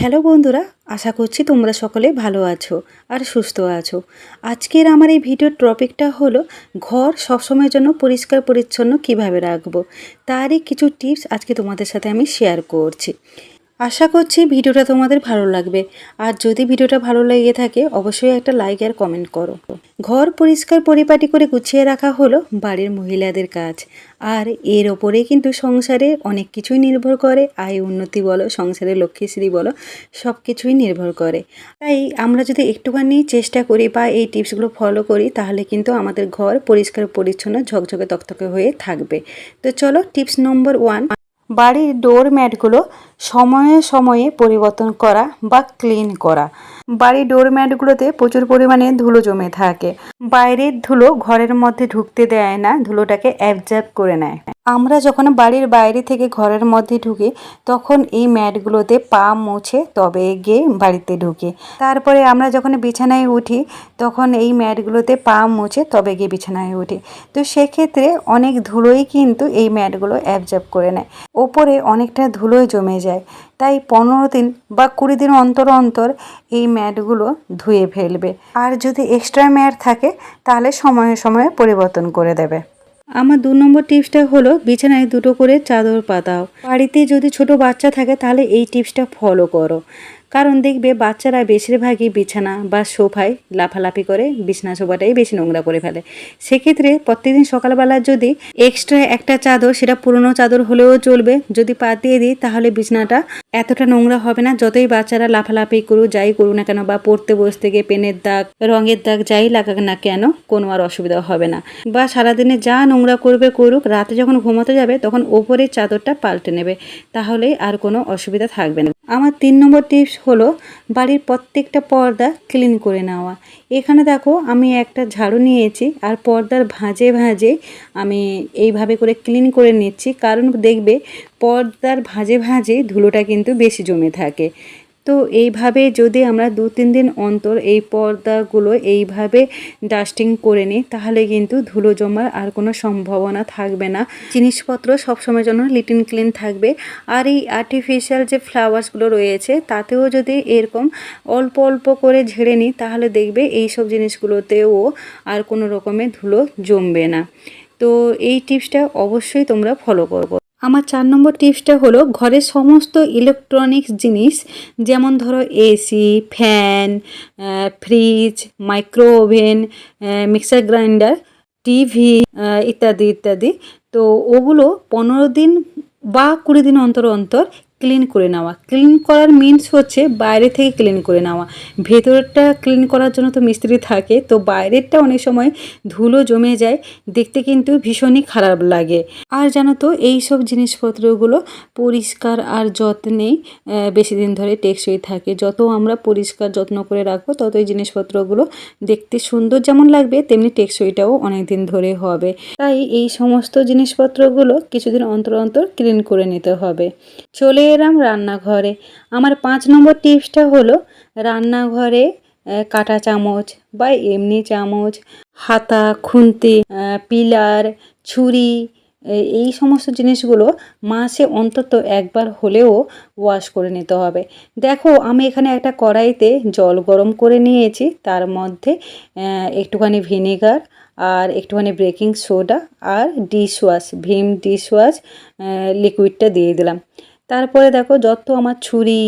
Hello বন্ধুরা, আশা করছি তোমরা সকলে ভালো আছো আর সুস্থ আছো। আজকের আমার এই ভিডিওর টপিকটা হলো ঘর সবসময়ের জন্য পরিষ্কার পরিচ্ছন্ন কীভাবে রাখব। তারই কিছু টিপস আজকে তোমাদের সাথে আমি শেয়ার করছি। আশা করছি ভিডিওটা তোমাদের ভালো লাগবে। আর যদি ভিডিওটা ভালো লেগে থাকে, অবশ্যই একটা লাইক আর কমেন্ট করো। ঘর পরিষ্কার পরিপাটি করে গুছিয়ে রাখা হলো বাড়ির মহিলাদের কাজ। আর এর ওপরে কিন্তু সংসারে অনেক কিছুই নির্ভর করে। আয় উন্নতি বলো, সংসারে লক্ষ্মীশ্রী বলো সব কিছুই নির্ভর করে। তাই আমরা যদি একটুখানি চেষ্টা করি বা এই টিপসগুলো ফলো করি, তাহলে কিন্তু আমাদের ঘর পরিষ্কার পরিচ্ছন্ন ঝকঝকে তকতকে হয়ে থাকবে। তো চলো টিপস নম্বর ওয়ান বাড়ির ডোর ম্যাটগুলো সময়ে সময়ে পরিবর্তন করা বা ক্লিন করা। বাড়ির ডোর ম্যাটগুলোতে প্রচুর পরিমাণে ধুলো জমে থাকে। বাইরের ধুলো ঘরের মধ্যে ঢুকতে দেয় না, ধুলোটাকে অ্যাবজার্ভ করে নেয়। আমরা যখন বাড়ির বাইরে থেকে ঘরের মধ্যে ঢুকি, তখন এই ম্যাটগুলোতে পা মুছে তবে গিয়ে বাড়িতে ঢুকি। তারপরে আমরা যখন বিছানায় উঠি, তখন এই ম্যাটগুলোতে পা মুছে তবে গিয়ে বিছানায় উঠি। তো সেক্ষেত্রে অনেক ধুলোই কিন্তু এই ম্যাটগুলো অ্যাবজার্ভ করে নেয়। ওপরে অনেকটা ধুলোই জমে যায়। তাই পনেরো দিন বা কুড়ি দিন অন্তর অন্তর এই ম্যাটগুলো ধুয়ে ফেলবে। আর যদি এক্সট্রা ম্যাট থাকে তাহলে সময়ে সময়ে পরিবর্তন করে দেবে। আমার দু নম্বর টিপসটা হলো বিছানায় দুটো করে চাদর পাতাও। বাড়িতে যদি ছোট বাচ্চা থাকে তাহলে এই টিপসটা ফলো করো। কারণ দেখবে বাচ্চারা বেশিরভাগই বিছানা বা সোফায় লাফালাফি করে বিছানা সোফাটাই বেশি নোংরা করে ফেলে। সেক্ষেত্রে প্রত্যেকদিন সকালবেলা যদি এক্সট্রা একটা চাদর সেটা পুরনো চাদর হলেও চলবে। যদি পাতিয়ে দিই তাহলে বিছানাটা এতটা নোংরা হবে না, যতই বাচ্চারা লাফালাফি করুক, যাই করুক না কেন, বা পড়তে বসতে গিয়ে পেনের দাগ, রঙের দাগ যাই লাগাক না কেন, কোনো আর অসুবিধা হবে না। বা সারাদিনে যা নোংরা করবে করুক, রাতে যখন ঘুমাতে যাবে, তখন ওপরের চাদরটা পাল্টে নেবে, তাহলেই আর কোনো অসুবিধা থাকবে না। আমার তিন নম্বর টিপস হলো, বাড়ির প্রত্যেকটা পর্দা ক্লিন করে নেওয়া। এখানে দেখো, আমি একটা ঝাড়ু নিয়েছি, আর পর্দার ভাঁজে ভাঁজে আমি এইভাবে করে ক্লিন করে নিচ্ছি, কারণ দেখবে পর্দার ভাঁজে ভাঁজে ধুলোটা কিন্তু বেশি জমে থাকে। তো এইভাবে যদি আমরা দু তিন দিন অন্তর এই পর্দাগুলো এইভাবে ডাস্টিং করে নিই, তাহলে কিন্তু ধুলো জমার আর কোনো সম্ভাবনা থাকবে না। জিনিসপত্র সবসময়ের জন্য লিটিন ক্লিন থাকবে। আর এই আর্টিফিশিয়াল যে ফ্লাওয়ার্সগুলো রয়েছে, তাতেও যদি এরকম অল্প অল্প করে ঝেড়ে নিই, তাহলে দেখবে এই সব জিনিসগুলোতেও আর কোনো রকমের ধুলো জমবে না। তো এই টিপসটা অবশ্যই তোমরা ফলো করব আমার চার নম্বর টিপসটা হলো ঘরের সমস্ত ইলেকট্রনিক্স জিনিস, যেমন ধরো AC fan fridge micro oven mixer grinder TV ইত্যাদি ইত্যাদি। তো ওগুলো পনেরো দিন বা কুড়ি দিন অন্তর অন্তর ক্লিন করে নেওয়া। ক্লিন করার মিনস হচ্ছে বাইরে থেকে ক্লিন করে নেওয়া। ভেতরটা ক্লিন করার জন্য তো মিস্ত্রি থাকে, তো বাইরেরটা অনেক সময় ধুলো জমে যায়, দেখতে কিন্তু ভীষণই খারাপ লাগে। আর জানো তো এই সব জিনিসপত্রগুলো পরিষ্কার আর যত্নেই বেশি দিন ধরে টেকসই থাকে। যত আমরা পরিষ্কার যত্ন করে রাখব তত এই জিনিসপত্রগুলো দেখতে সুন্দর যেমন লাগবে, তেমনি টেকসইটাও অনেক দিন ধরে হবে। তাই এই সমস্ত জিনিসপত্রগুলো কিছুদিন অন্তর অন্তর ক্লিন করে নিতে হবে। চলে এলাম রান্নাঘরে। আমার পাঁচ নম্বর টিপসটা হলো, রান্নাঘরে কাটা চামচ বা এমনি চামচ, হাতা, খুন্তি পিলার, ছুরি এই সমস্ত জিনিসগুলো মাসে অন্তত একবার হলেও ওয়াশ করে নিতে হবে। দেখো, আমি এখানে একটা কড়াইতে জল গরম করে নিয়েছি, তার মধ্যে একটুখানি ভিনেগার আর একটুখানি বেকিং সোডা আর dish wash, Vim dish wash লিকুইডটা দিয়ে দিলাম। তারপরে দেখো যত আমার ছুরি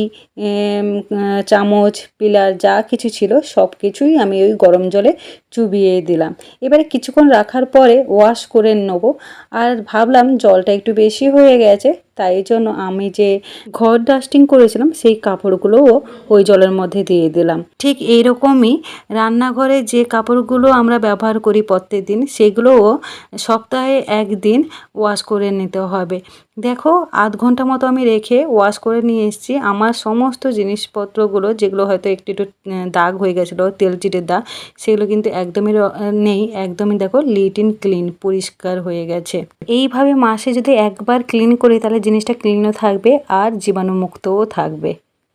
চামচ, পিলার যা কিছু ছিল সব কিছুই আমি ওই গরম জলে চুবিয়ে দিলাম। এবারে কিছুক্ষণ রাখার পরে ওয়াশ করে নেব। আর ভাবলাম জলটা একটু বেশি হয়ে গেছে তাই জন্য আমি যে ঘর ডাস্টিং করেছিলাম, সেই কাপড়গুলোও ওই জলের মধ্যে দিয়ে দিলাম। ঠিক এইরকমই রান্নাঘরে যে কাপড়গুলো আমরা ব্যবহার করি প্রত্যেক দিন সেগুলোও সপ্তাহে একদিন ওয়াশ করে নিতে হবে। দেখো, আধ ঘণ্টা মতো আমি রেখে ওয়াশ করে নিয়ে এসেছি। আমার সমস্ত জিনিসপত্রগুলো, যেগুলো হয়তো একটু একটু দাগ হয়ে গেছিল, তেল চিটের দাগ, সেগুলো কিন্তু একদমই নেই। একদমই দেখো লিট ইন ক্লিন পরিষ্কার হয়ে গেছে। এইভাবে মাসে যদি একবার ক্লিন করি, তাহলে জিনিসটা ক্লিনও থাকবে আর জীবাণুমুক্তও থাকবে।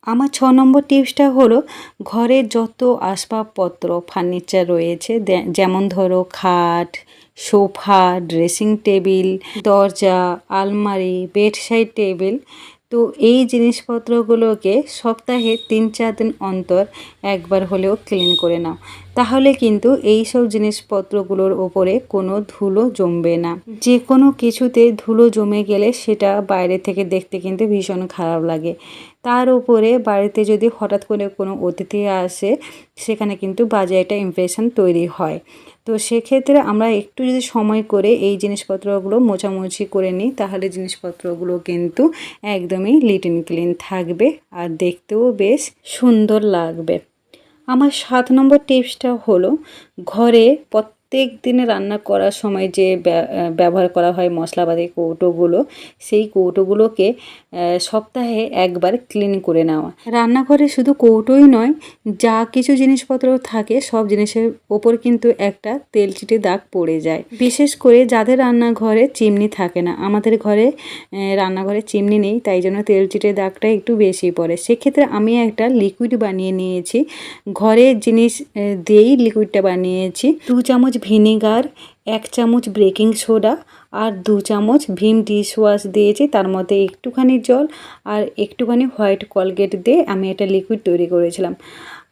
আমার ছ নম্বর টিপসটা হলো ঘরের যত আসবাবপত্র, ফার্নিচার রয়েছে যেমন ধরো খাট, সোফা, ড্রেসিং টেবিল, দরজা, আলমারি বেডসাইড টেবিল তো এই জিনিসপত্রগুলোকে সপ্তাহে তিন চার দিন অন্তর একবার হলেও ক্লিন করে নাও। তাহলে কিন্তু এই সব জিনিসপত্রগুলোর ওপরে কোনো ধুলো জমবে না। যে কোনো কিছুতে ধুলো জমে গেলে সেটা বাইরে থেকে দেখতে কিন্তু ভীষণ খারাপ লাগে। তার উপরে বাড়িতে যদি হঠাৎ করে কোনো অতিথি আসে, সেখানে কিন্তু বাজে একটা ইমপ্রেশন তৈরি হয়। তো সেক্ষেত্রে আমরা একটু যদি সময় করে এই জিনিসপত্রগুলো মোছামুছি করে নিই, তাহলে জিনিসপত্রগুলো কিন্তু একদমই লিট অ্যান্ড ক্লিন থাকবে আর দেখতেও বেশ সুন্দর লাগবে। আমার সাত নম্বর টিপসটা হলো, ঘরে প্রত্যেক দিনে রান্না করার সময় যে ব্যবহার করা হয় মশলাপাতি কৌটোগুলো, সেই কৌটোগুলোকে সপ্তাহে একবার ক্লিন করে নেওয়া। রান্নাঘরে শুধু কৌটোই নয়, যা কিছু জিনিসপত্র থাকে, সব জিনিসের ওপর কিন্তু একটা তেল চিটে দাগ পড়ে যায়। বিশেষ করে যাদের রান্নাঘরে চিমনি থাকে না, আমাদের ঘরে রান্নাঘরে চিমনি নেই, তাই জন্য তেল চিটে দাগটা একটু বেশি পড়ে। সেক্ষেত্রে আমি একটা লিকুইড বানিয়ে নিয়েছি। ঘরের জিনিস দিয়েই লিকুইডটা বানিয়েছি। দু চামচ ভিনেগার, এক চামচ বেকিং সোডা আর দু চামচ ভিম ডিশওয়াশ দিয়েছি। তার মধ্যে একটুখানি জল আর একটুখানি হোয়াইট কলগেট দিয়ে আমি এটা লিকুইড তৈরি করেছিলাম।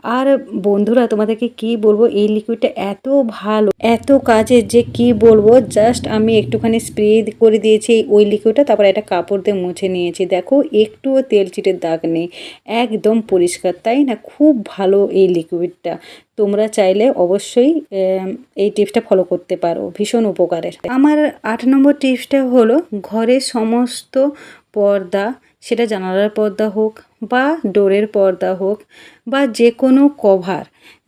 আর বন্ধুরা, তোমাদেরকে কি বলব? এই লিকুইডটা এত ভালো, এত কাজে যে কি বলব? জাস্ট আমি একটুখানি স্প্রে করে দিয়েছি ওই লিকুইডটা তারপর একটা কাপড় দিয়ে মুছে নিয়েছি। দেখো, একটুও তেল চিটের দাগ নেই, একদম পরিষ্কার, তাই না? খুব ভালো এই লিকুইডটা তোমরা চাইলে অবশ্যই এই টিপসটা ফলো করতে পারো, ভীষণ উপকারের। আমার আট নম্বর টিপসটা হলো, ঘরের সমস্ত পর্দা, সেটা জানালার পর্দা হোক বা ডোরের পর্দা হোক বা যে কোনো কভার,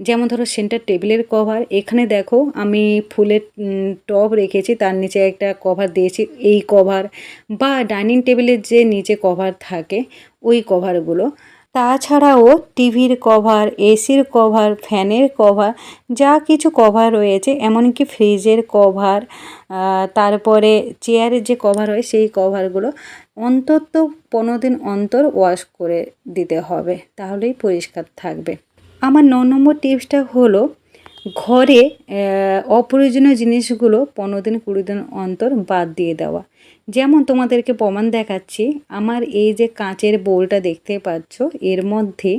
যেমন ধরো সেন্টার টেবিলের কভার, এখানে দেখো আমি ফুলের টব রেখেছি, তার নিচে একটা কভার দিয়েছি, এই কভার বা ডাইনিং টেবিলের যে নিচে কভার থাকে, ওই কভারগুলো তাছাড়াও টিভির কভার, এসির কভার, ফ্যানের কভার, যা কিছু কভার রয়েছে, এমনকি ফ্রিজের কভার তারপরে চেয়ারের যে কভার হয়, সেই কভারগুলো অন্তত পনেরো দিন অন্তর ওয়াশ করে দিতে হবে, তাহলেই পরিষ্কার থাকবে। আমার ন নম্বর টিপসটা হলো ঘরে অপ্রয়োজনীয় জিনিসগুলো পনেরো দিন, কুড়ি দিন অন্তর বাদ দিয়ে দেওয়া। যেমন তোমাদেরকে প্রমাণ দেখাচ্ছি, আমার এই যে কাঁচের বোলটা দেখতে পাচ্ছ, এর মধ্যে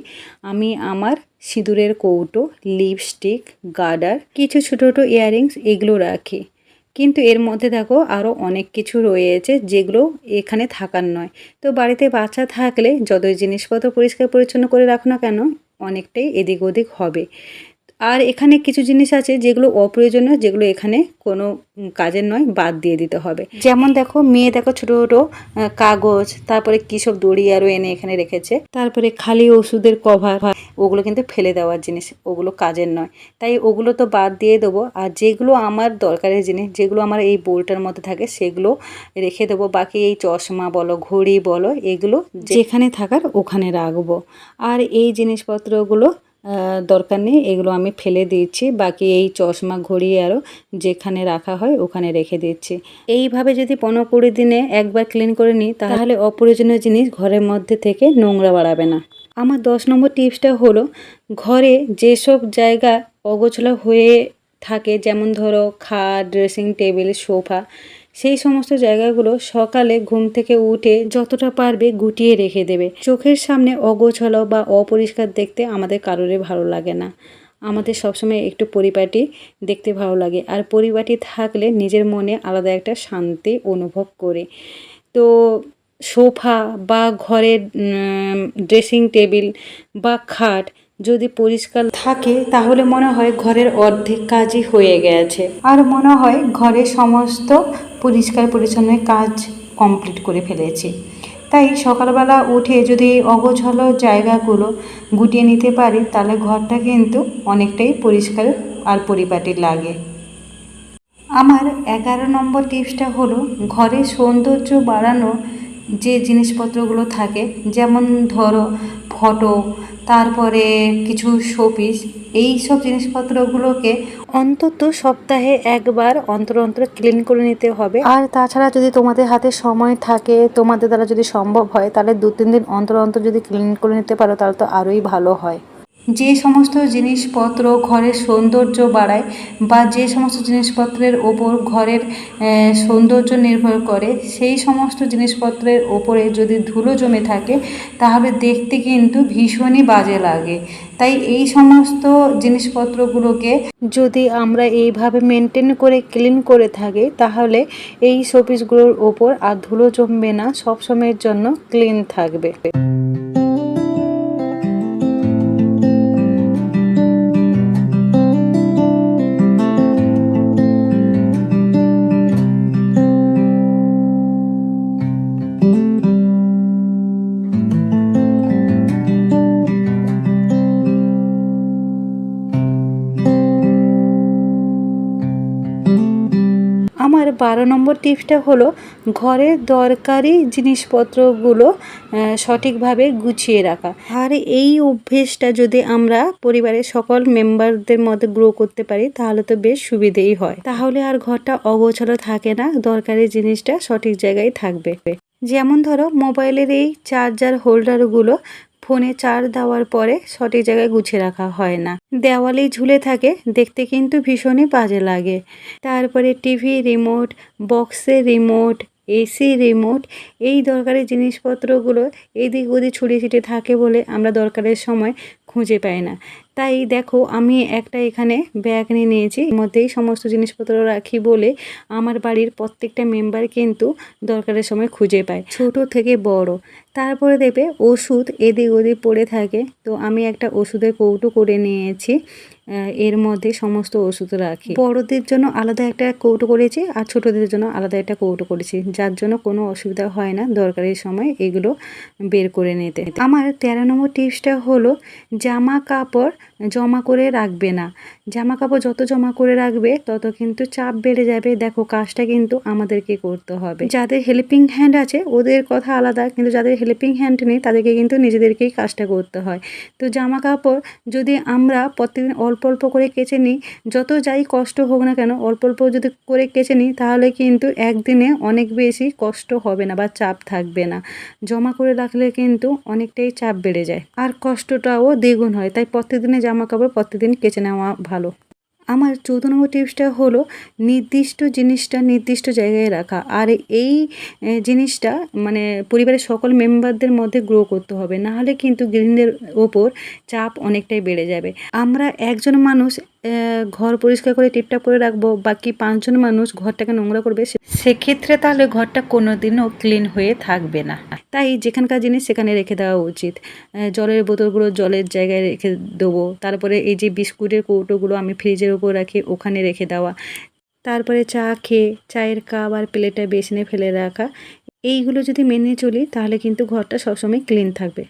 আমি আমার সিঁদুরের কৌটো, লিপস্টিক, গার্ডার, কিছু ছোটো ছোটো ইয়াররিংস এগুলো রাখি। কিন্তু এর মধ্যে দেখো আরও অনেক কিছু রয়েছে যেগুলো এখানে থাকার নয়। তো বাড়িতে বাচ্চা থাকলে যতই জিনিসপত্র পরিষ্কার পরিচ্ছন্ন করে রাখো না কেন, অনেকটাই এদিক ওদিক হবে। আর এখানে কিছু জিনিস আছে যেগুলো অপ্রয়োজনীয়, যেগুলো এখানে কোনো কাজের নয়, বাদ দিয়ে দিতে হবে। যেমন দেখো, মেয়ে দেখো ছোটো ছোটো কাগজ, তারপরে কী সব দড়ি আরও এনে এখানে রেখেছে। তারপরে খালি ওষুধের কভার, ওগুলো কিন্তু ফেলে দেওয়ার জিনিস, ওগুলো কাজের নয়। তাই ওগুলো তো বাদ দিয়ে দেবো, আর যেগুলো আমার দরকারের জিনিস, যেগুলো আমার এই বোলটার মধ্যে থাকে, সেগুলো রেখে দেবো। বাকি এই চশমা বলো, ঘড়ি বলো, এগুলো যেখানে থাকার ওখানে রাখব। আর এই জিনিসপত্রগুলো দরকার নেই, এগুলো আমি ফেলে দিচ্ছি বাকি এই চশমা ঘড়ি আরও যেখানে রাখা হয় ওখানে রেখে দিচ্ছি। এইভাবে যদি পনেরো কুড়ি দিনে একবার ক্লিন করে নিই, তাহলে অপ্রয়োজনীয় জিনিস ঘরের মধ্যে থেকে নোংরা বাড়াবে না। আমার দশ নম্বর টিপসটা হলো, ঘরে যেসব জায়গা অগোছলা হয়ে থাকে, যেমন ধরো খাট ড্রেসিং টেবিল সোফা সেই সমস্ত জায়গাগুলো সকালে ঘুম থেকে উঠে যতটা পারবে গুটিয়ে রেখে দেবে। চোখের সামনে অগোছালো বা অপরিষ্কার দেখতে আমাদের কারোরই ভালো লাগে না। আমাদের সবসময় একটু পরিপাটি দেখতে ভালো লাগে আর পরিপাটি থাকলে নিজের মনে আলাদা একটা শান্তি অনুভব করে। তো সোফা বা ঘরের ড্রেসিং টেবিল বা খাট যদি পরিষ্কার থাকে তাহলে মনে হয় ঘরের অর্ধেক কাজই হয়ে গেছে। আর মনে হয় ঘরের সমস্ত পরিষ্কার পরিচ্ছন্ন কাজ কমপ্লিট করে ফেলেছি। তাই সকালবেলা উঠে যদি অগোছালো জায়গাগুলো গুটিয়ে নিতে পারি, তাহলে ঘরটা কিন্তু অনেকটাই পরিষ্কার আর পরিপাটি লাগে। আমার এগারো নম্বর টিপসটা হলো, ঘরে সৌন্দর্য বাড়ানো যে জিনিসপত্রগুলো থাকে, যেমন ধরো, ফটো তারপরে কিছু শোপিস এই সব জিনিসপত্রগুলোকে অন্তত সপ্তাহে একবার অন্তর অন্তর ক্লিন করে নিতে হবে। আর তাছাড়া যদি তোমাদের হাতে সময় থাকে, তোমাদের দ্বারা যদি সম্ভব হয়, তাহলে দু তিন দিন অন্তর অন্তর যদি ক্লিন করে নিতে পারো, তাহলে তো আরোই ভালো হয়। যে সমস্ত জিনিসপত্র ঘরের সৌন্দর্য বাড়ায় বা যে সমস্ত জিনিসপত্রের ওপর ঘরের সৌন্দর্য নির্ভর করে, সেই সমস্ত জিনিসপত্রের ওপরে যদি ধুলো জমে থাকে, তাহলে দেখতে কিন্তু ভীষণই বাজে লাগে। তাই এই সমস্ত জিনিসপত্রগুলোকে যদি আমরা এইভাবে মেনটেন করে ক্লিন করে থাকি, তাহলে এই শোপিসগুলোর ওপর আর ধুলো জমবে না সব সময়ের জন্য ক্লিন থাকবে। আমার বারো নম্বর টিপসটা হলো ঘরের দরকারি জিনিসপত্রগুলো সঠিকভাবে গুছিয়ে রাখা। আর এই অভ্যেসটা যদি আমরা পরিবারের সকল মেম্বারদের মধ্যে গ্রো করতে পারি, তাহলে তো বেশ সুবিধেই হয়। তাহলে আর ঘরটা অগোছালো থাকে না, দরকারি জিনিসটা সঠিক জায়গায় থাকবে। যেমন ধরো, মোবাইলের এই চার্জার হোল্ডারগুলো ফোনে চার দেওয়ার পরে সঠিক জায়গায় গুছিয়ে রাখা হয় না। দেওয়ালেই ঝুলে থাকে, দেখতে কিন্তু ভীষণই বাজে লাগে। তারপরে টিভি রিমোট বক্সের রিমোট, এসি রিমোট, এই দরকারি জিনিসপত্রগুলো এদিক ওদিক ছড়িয়ে ছিটে থাকে বলে আমরা দরকারের সময় খুঁজে পাই না। তাই দেখো, আমি একটা এখানে ব্যাগ নিয়ে নিয়েছি। এর মধ্যেই সমস্ত জিনিসপত্র রাখি বলে আমার বাড়ির প্রত্যেকটা মেম্বার কিন্তু দরকারের সময় খুঁজে পায়। ছোট থেকে বড়। তারপরে দেবে ওষুধ এদিক ওদিক পড়ে থাকে। তো আমি একটা ওষুধের কৌটো করে নিয়েছি। এর মধ্যে সমস্ত ওষুধ রাখি। বড়দের জন্য আলাদা একটা কৌটো করেছি আর ছোটদের জন্য আলাদা একটা কৌটো করেছি, যার জন্য কোনো অসুবিধা হয় না দরকারি সময় এগুলো বের করে নিতে। আমার তেরো নম্বর টিপসটা হলো, জামা কাপড় জমা করে রাখবে না। জামা কাপড় যত জমা করে রাখবে, তত কিন্তু চাপ বেড়ে যাবে। দেখো, কাজটা কিন্তু আমাদেরকে করতে হবে। যাদের হেল্পিং হ্যান্ড আছে, ওদের কথা আলাদা, কিন্তু যাদের হেল্পিং হ্যান্ড নেই, তাদেরকে কিন্তু নিজেদেরকেই কাজটা করতে হয়। তো জামা কাপড় যদি আমরা প্রতিদিন অল্প অল্প অল্প করে কেচে নিই। যত যাই কষ্ট হোক না কেন, অল্প অল্প যদি করে কেচে নিই, তাহলে কিন্তু একদিনে অনেক বেশি কষ্ট হবে না বা চাপ থাকবে না। জমা করে রাখলে কিন্তু অনেকটাই চাপ বেড়ে যায়। আর কষ্টটাও দ্বিগুণ হয়। তাই প্রত্যেকদিনে জামা কাপড় প্রত্যেকদিন কেচে নেওয়া ভালো। আমার চৌদ্দ নম্বর টিপসটা হলো নির্দিষ্ট জিনিসটা নির্দিষ্ট জায়গায় রাখা। আর এই জিনিসটা মানে পরিবারের সকল মেম্বারদের মধ্যে গ্রো করতে হবে। নাহলে কিন্তু গৃহিণীদের ওপর চাপ অনেকটাই বেড়ে যাবে। আমরা একজন মানুষ ঘর পরিষ্কার করে টিপটাপ করে রাখব। বাকি পাঁচজন মানুষ ঘরটাকে নোংরা করবে সেক্ষেত্রে তাহলে ঘরটা কোনোদিনও ক্লিন হয়ে থাকবে না। তাই যেখানকার জিনিস সেখানে রেখে দেওয়া উচিত। জলের বোতলগুলো জলের জায়গায় রেখে দেবো। তারপরে এই যে বিস্কুটের কৌটোগুলো আমি ফ্রিজের উপর রাখি, ওখানে রেখে দেওয়া। তারপরে চা খেয়ে, চায়ের কাপ আর প্লেটটা বেসিনে ফেলে রাখা। এইগুলো যদি মেনে চলি, তাহলে কিন্তু ঘরটা সবসময় ক্লিন থাকবে।